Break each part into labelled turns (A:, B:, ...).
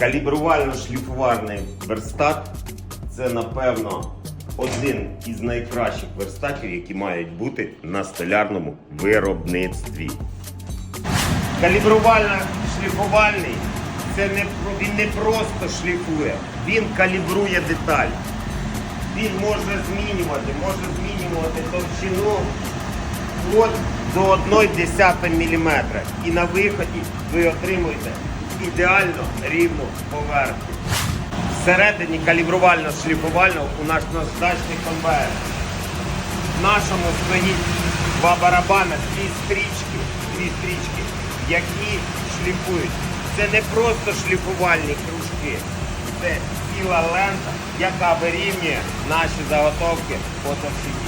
A: Калібрувально-шліфувальний верстат це, напевно, один із найкращих верстатів, які мають бути на столярному виробництві. Калібрувально-шліфувальний це не, він не просто шліфує, він калібрує деталь. Він може змінювати, може змінювати товщину от до 1,1 мм. І на виході ви отримуєте ідеально рівну поверхню. Всередині калібрувально-шліфувального у нас наждачний конвейер. В нашому стоїть два барабани, дві стрічки, дві стрічки, які шліфують. Це не просто шліфувальні кружки, це ціла лента, яка вирівнює наші заготовки по товщині.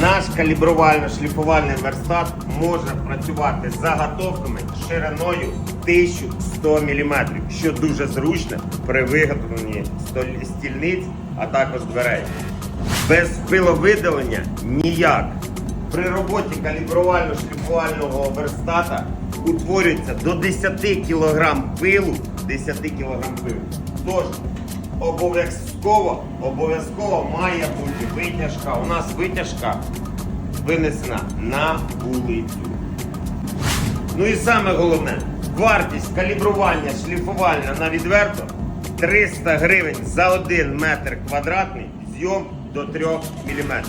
A: Наш калібрувально-шліфувальний верстат може працювати з заготовками шириною 1100 мм, що дуже зручно при виготовленні стільниць, а також дверей. Без пиловидалення ніяк. При роботі калібрувально-шліфувального верстата утворюється до 10 кг пилу, 10 кг пилу. Тож обов'язково, обов'язково має бути витяжка. У нас витяжка винесена на вулицю. Ну і саме головне, вартість калібрування шліфувальна на відверто 300 гривень за 1 метр квадратний, зйом до 3 мм.